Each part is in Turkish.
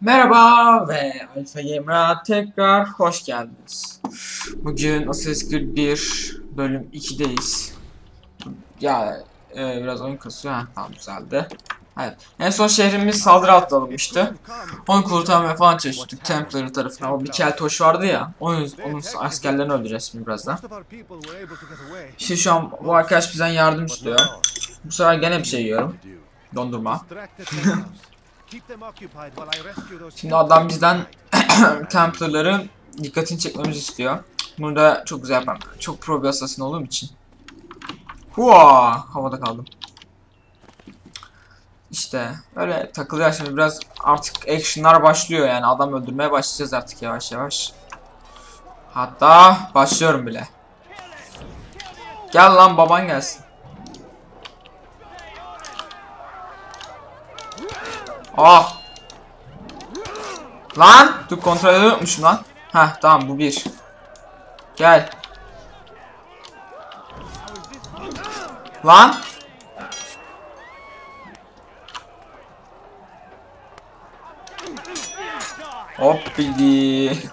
Merhaba ve Alfa Gamer'a tekrar hoş geldiniz. Bugün Assassin's Creed 1 bölüm 2'deyiz. Ya e, biraz oyun kasıyor. Ha, tamam güzeldi. Evet. En son şehrimiz saldırı altına alınmıştı. Onu kurtarmaya falan çalıştık Templar tarafından. O bir keltoş vardı ya. Onun, onun askerlerini öldüreceğiz şimdi birazdan. İşte şu an bu arkadaş bizden yardım istiyor. Bu sefer gene bir şey yiyorum. Dondurma. Şimdi adam bizden Templar'ların dikkatini çekmemizi istiyor. Bunu da çok güzel yaparım. Çok pro bir assassin olduğum için. Hua! Havada kaldım. İşte öyle takılıyor şimdi biraz artık actionlar başlıyor yani adam öldürmeye başlayacağız artık yavaş yavaş. Hatta başlıyorum bile. Gel lan baban gelsin. Ah! Lan! Dur kontrol unutmuşum lan. Heh tamam bu bir. Gel. Lan! Hop bildi.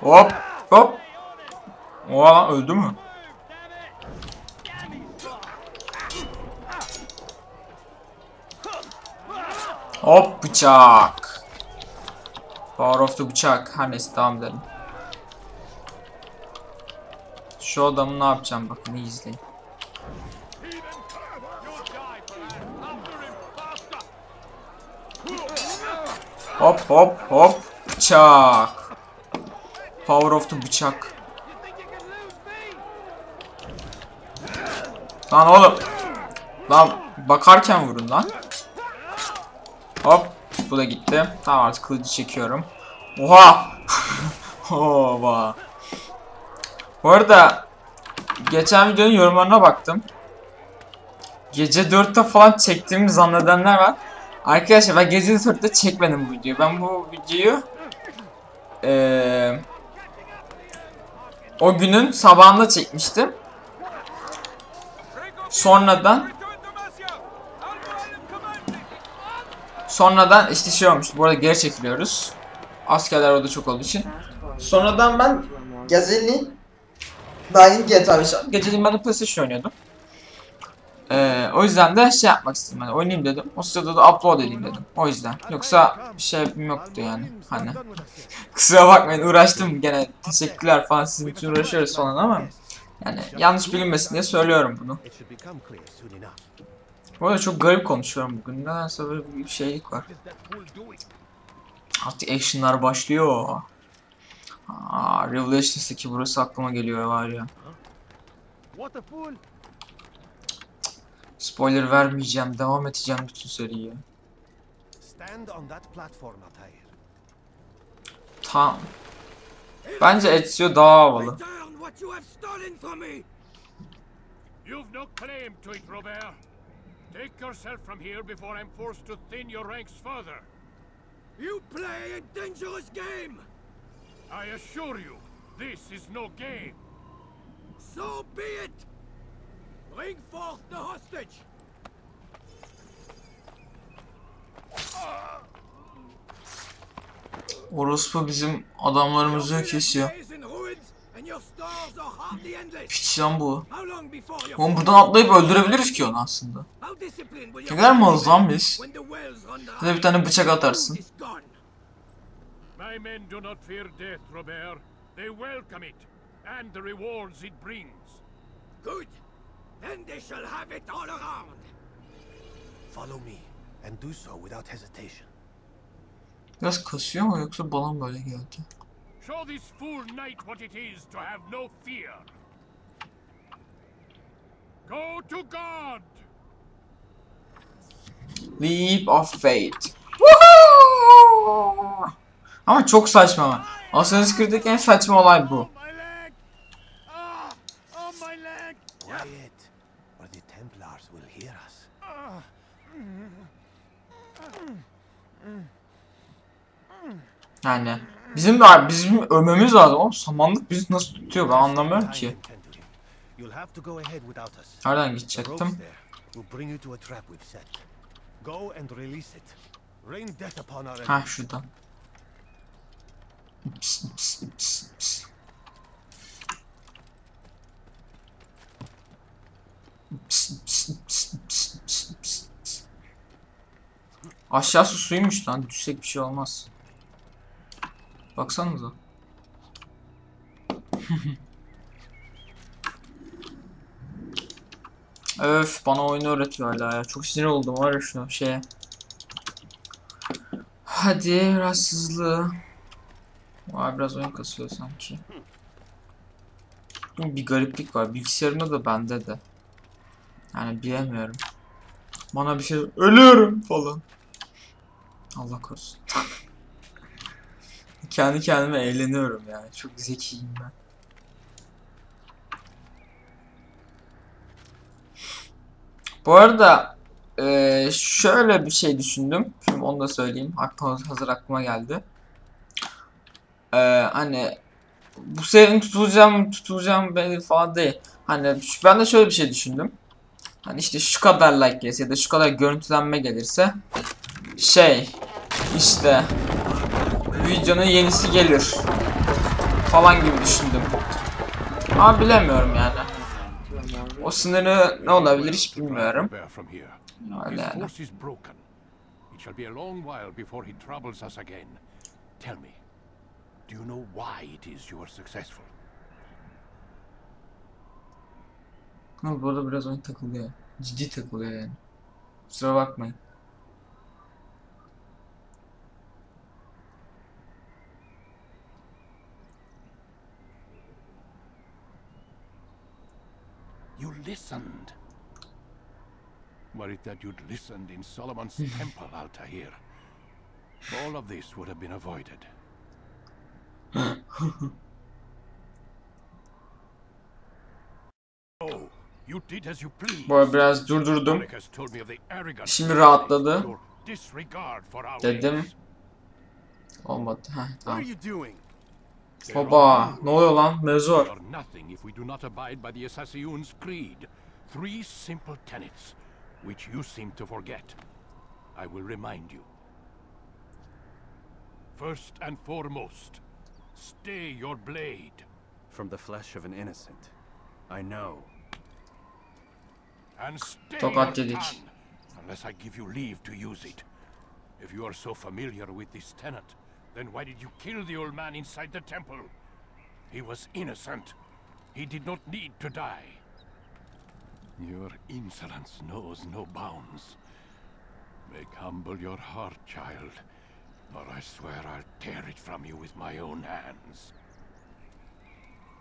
Hop hop. Oha öldü mü? Hop bıçak. Power of the bıçak. Her neyse devam edelim. Şu adamı ne yapacağım bakın iyi izleyin. Hop hop hop bıçak. Power of the bıçak. Lan oğlum. Lan bakarken vurun lan. Hop. Bu da gitti. Tamam artık kılıcı çekiyorum. Oha. Oha. Bu arada geçen videonun yorumlarına baktım. Gece 4'te falan çektiğimi zannedenler var. Arkadaşlar ben gece 4'te çekmedim bu videoyu. Ben bu videoyu ee, o günün sabahında çekmiştim. Sonradan Sonradan işte şey olmuş. Bu arada geri çekiliyoruz. Askerler orada çok olduğu için. Sonradan ben daha yeni GTA 5 Geceliğin ben de PlayStation oynuyordum. Ee, o yüzden de şey yapmak istedim hani oynayayım dedim. O sırada da upload edeyim dedim. O yüzden. Yoksa bir şey yoktu yani. Hani. Kusura bakmayın uğraştım gene. Teşekkürler falan sizin için uğraşıyoruz falan ama. Yani yanlış bilinmesin diye söylüyorum bunu. Bu arada çok garip konuşuyorum bugün. Nedense böyle bir şeylik var. Artık actionlar başlıyor. Aa, Revelations'taki burası aklıma geliyor var ya. Spoiler vermeyeceğim, devam edeceğim bütün seriye. Stand on that platform, Altair. Tamam. Bence Ezio daha havalı. You've no claim to it, Robert. Take yourself from here before I'm forced to thin your ranks further. You play a dangerous game! I assure you, this is no game. So be it! Bring forth the hostage! Orospu bizim adamlarımızı kesiyor. Piç lan bu. Oğlum buradan atlayıp öldürebiliriz ki onu aslında. Ne kadar malız lan biz. Hadi bir tane bıçak atarsın. Is gone. My men do not fear death, Robert. They welcome it, and the rewards it brings. Good. Then they shall have it all around. Follow me, and do so without hesitation. Biraz kasıyor mu yoksa bana mı böyle geldi? Show this fool knight what it is to have no fear. Go to God! Leap of Fate. Woohoo! Ama çok saçma ama. Assassin's Creed'deki en saçma olay bu. My leg! Ah! Oh, my leg! Quiet, or the Templars will hear us. Yani bizim de bizim ölmemiz lazım. Oğlum samanlık bizi nasıl tutuyor ben anlamıyorum ki. Nereden gidecektim? Ha şuradan. Pıs, pıs, pıs. Pıs, pıs, pıs, pıs, pıs, pıs, pıs. Aşağısı suymuş lan. Düşsek bir şey olmaz. Baksanıza. Öf bana oyunu öğretiyor hala ya. Çok sinir oldum var ya şu şeye. Hadi hızlı. Vay biraz oyun kasıyor sanki. Bir gariplik var. Bilgisayarımda da bende de. Yani bilemiyorum. Bana bir şey ölüyorum falan. Allah korusun. Kendi kendime eğleniyorum yani. Çok zekiyim ben. Bu arada eee, şöyle bir şey düşündüm. Şimdi onu da söyleyeyim. Aklıma, hazır aklıma geldi. Eee, hani bu senin tutulacağım tutulacağım belli falan değil. Hani ben de şöyle bir şey düşündüm. Hani işte şu kadar like gelirse ya da şu kadar görüntülenme gelirse şey işte videonun yenisi gelir falan gibi düşündüm. Ama bilemiyorum yani. O sınırı ne olabilir hiç bilmiyorum. Öyle yani. force is broken. It shall be a long while before he troubles us again. Tell me, do you know why it is you are successful? Bu arada biraz oyun takılıyor. Ciddi takılıyor yani. Kusura bakmayın. Listened. İt that you'd listened in Solomon's temple, Altair, all of this would have been avoided. oh, you did as you pleased. Bu arada biraz durdurdum. Şimdi rahatladı. Dedim. Olmadı. Heh, tamam. You doing? Baba ne oluyor lan? Mevzu var. are nothing if we do not abide by the Assassin's creed. Three simple tenets, which you seem to forget. I will remind you. First and foremost, stay your blade. From the flesh of an innocent. I know. And stay Tokat your yedik. tongue, unless I give you leave to use it. If you are so familiar with this tenet, then why did you kill the old man inside the temple? He was innocent. He did not need to die. Your insolence knows no bounds. Make humble your heart, child, or I swear I'll tear it from you with my own hands.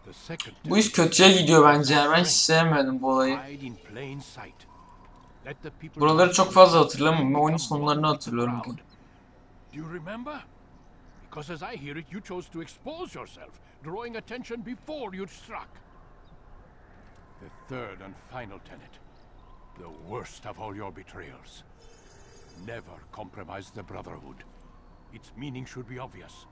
The second Bu iş kötüye gidiyor bence. Ben hiç sevmedim bu olayı. Hide in plain sight. Let the people Buraları çok fazla hatırlamıyorum. Ben oyunun become sonlarını one hatırlıyorum. crowd. Do you remember? Because as I hear it, you chose to expose yourself, drawing attention before you'd struck. The third and final tenet, the worst of all your betrayals. Never compromise the Brotherhood. Its meaning should be obvious.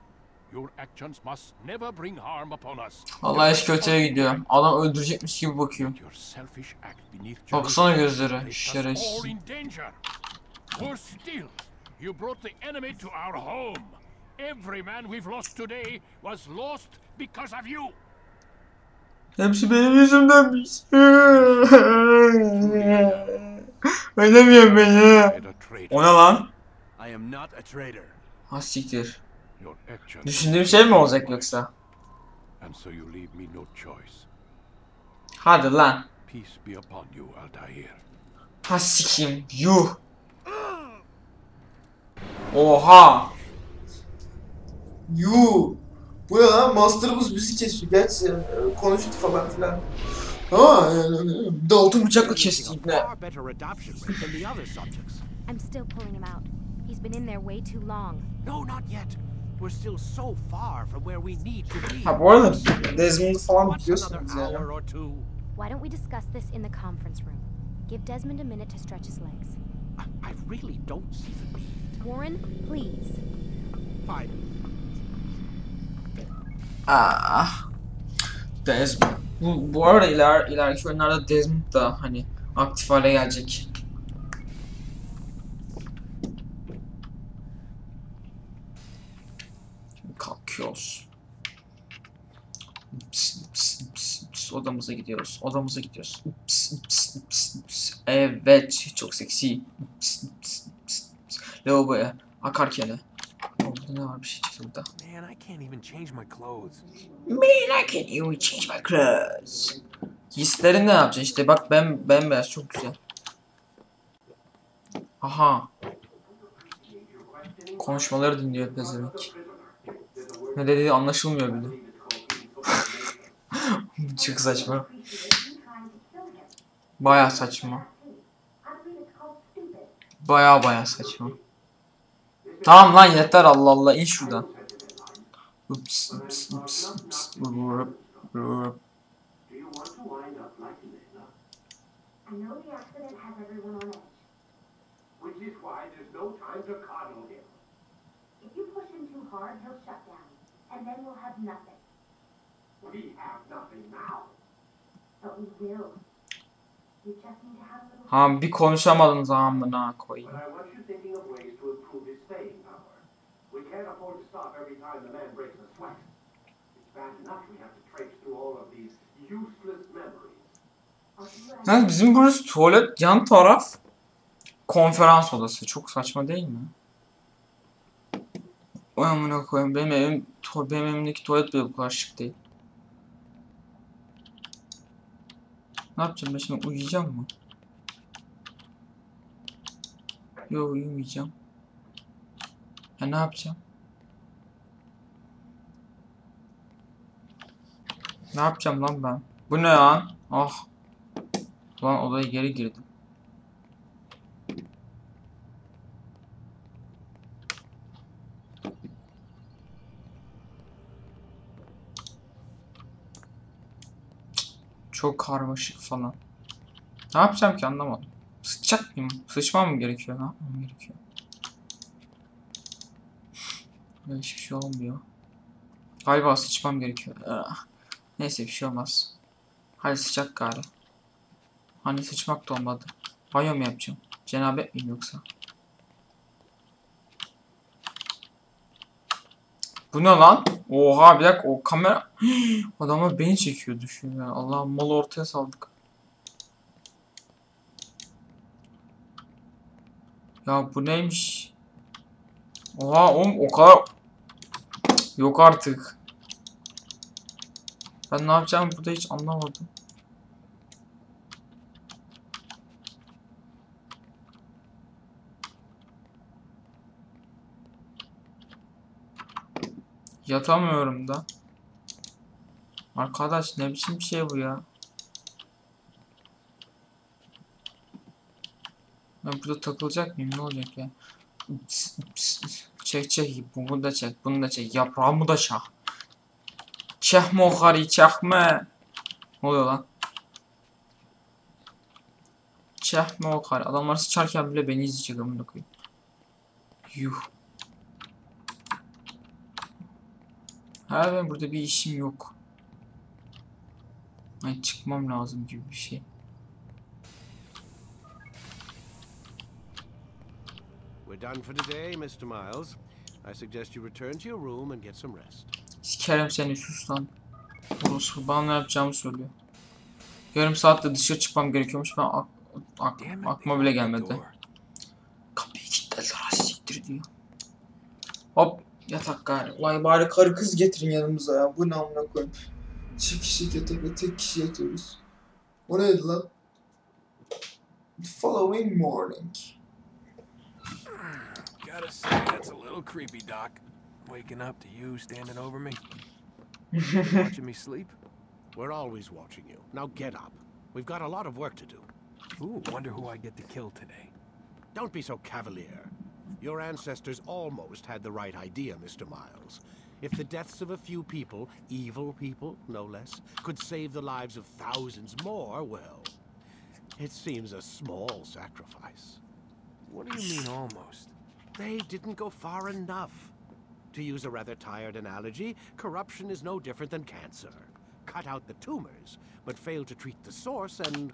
Your actions must never bring harm upon us. Vallahi iş kötüye gidiyor. Adam öldürecekmiş gibi bakıyor. Your selfish act beneath Baksana gözleri. Şerefsiz. in danger. Worse still, you brought the enemy to our home. Every man we've lost today was lost because of you. Hepsi benim yüzümdenmiş. Oynamıyorum beni. And a traitor. O ne lan? I am not a traitor. Ha siktir. Your actions Düşündüğüm şey mi olacak yoksa? And so you leave me no choice. Hadi lan. Peace be upon you, Altair. Ha sikeyim. Yuh. Oha. Yuh. Bu ne lan? Master'ımız bizi kesiyor. Gerçi e, konuştu falan filan. Ha, bir de altın bıçakla kesti A ibne. far better adoption rate than the other subjects. I'm still pulling him out. He's been in there way too long. No, not yet. We're still so far from where we need to be. Ha bu arada Desmond'u falan biliyorsunuz yani. hour or two? Why don't we discuss this in the conference room? Give Desmond a minute to stretch his legs. I, I really don't see the need. Warren, please. Fine. Ah. Desmond. Bu, bu arada iler, ileriki oyunlarda Desmond da hani aktif hale gelecek. Kalkıyoruz. Ps, ps, ps, ps. Odamıza gidiyoruz. Odamıza gidiyoruz. Ps, ps, ps, ps. Evet, çok seksi. Ps, ps. Lavaboya akarken ne var bir şey çıktı burada. Man, I can't even change my clothes. Man, I can't even change my clothes. Giysilerin ne yapacaksın işte bak ben bembeyaz çok güzel. Aha. Konuşmaları dinliyor pezevenk. Ne dediği anlaşılmıyor bile. çok saçma. Baya saçma. Baya baya saçma. Tamam lan yeter Allah Allah in şuradan. Ups, ups, ups, ups, Ha bir konuşamadınız amına koyayım. But I want you thinking of ways to improve his staying power. We can't afford to stop every time the man breaks a sweat. It's bad enough we have to traipse through all of these useless memories. Yani bizim burası tuvalet yan taraf konferans odası. Çok saçma değil mi? Oy amına koyayım benim evim benim evimdeki tuvalet bile bu kadar şık değil. Ne yapacağım ben şimdi uyuyacağım mı? Yok uyumayacağım. Ya ne yapacağım? Ne yapacağım lan ben? Bu ne lan? Ah. Lan odaya geri girdim. Çok karmaşık falan. Ne yapacağım ki anlamadım. Sıçacak mıyım? Sıçmam mı gerekiyor? Ne yapmam gerekiyor? Böyle hiçbir şey olmuyor. Galiba sıçmam gerekiyor. Ah. Neyse bir şey olmaz. Hadi sıçak gari. Hani sıçmak da olmadı. Banyo mu yapacağım? Cenabet miyim yoksa? Bu ne lan? Oha bir dakika o kamera... Adamlar beni çekiyor düşün ya. Allah'ım malı ortaya saldık. Ya bu neymiş? Oha oğlum o kadar... Yok artık. Ben ne yapacağımı burada hiç anlamadım. Yatamıyorum da. Arkadaş ne biçim bir şey bu ya? Ben burada takılacak mıyım? Ne olacak ya? Ps, ps, Çek çek. Bunu da çek. Bunu da çek. Yaprağımı da çak. Çekme o karıyı çekme. Ne oluyor lan? Çekme o karı. Adamlar sıçarken bile beni izleyecek amına koyayım. Yuh. Ha ben burada bir işim yok. Ay çıkmam lazım gibi bir şey. We're done for today, Mr. Miles. I suggest you return to your room and get some rest. Sikerim seni sus lan. Orospu bana ne yapacağımı söylüyor. Yarım saatte dışarı çıkmam gerekiyormuş. Ben ak ak they bile gelmedi. Kapıyı kilitlediler ha siktir diyor. Hop yatak gari. Ulan bari karı kız getirin yanımıza ya. Bu ne amına koyayım. Çift kişilik yatakta tek kişi yatıyoruz. O neydi lan? The following morning. Gotta say, that's a little creepy, Doc. Waking up to you standing over me. Watching me sleep? We're always watching you. Now get up. We've got a lot of work to do. Ooh, wonder who I get to kill today. Don't be so cavalier. Your ancestors almost had the right idea, Mr. Miles. If the deaths of a few people, evil people, no less, could save the lives of thousands more, well, it seems a small sacrifice. What do you mean almost? They didn't go far enough. To use a rather tired analogy, corruption is no different than cancer. Cut out the tumors, but fail to treat the source, and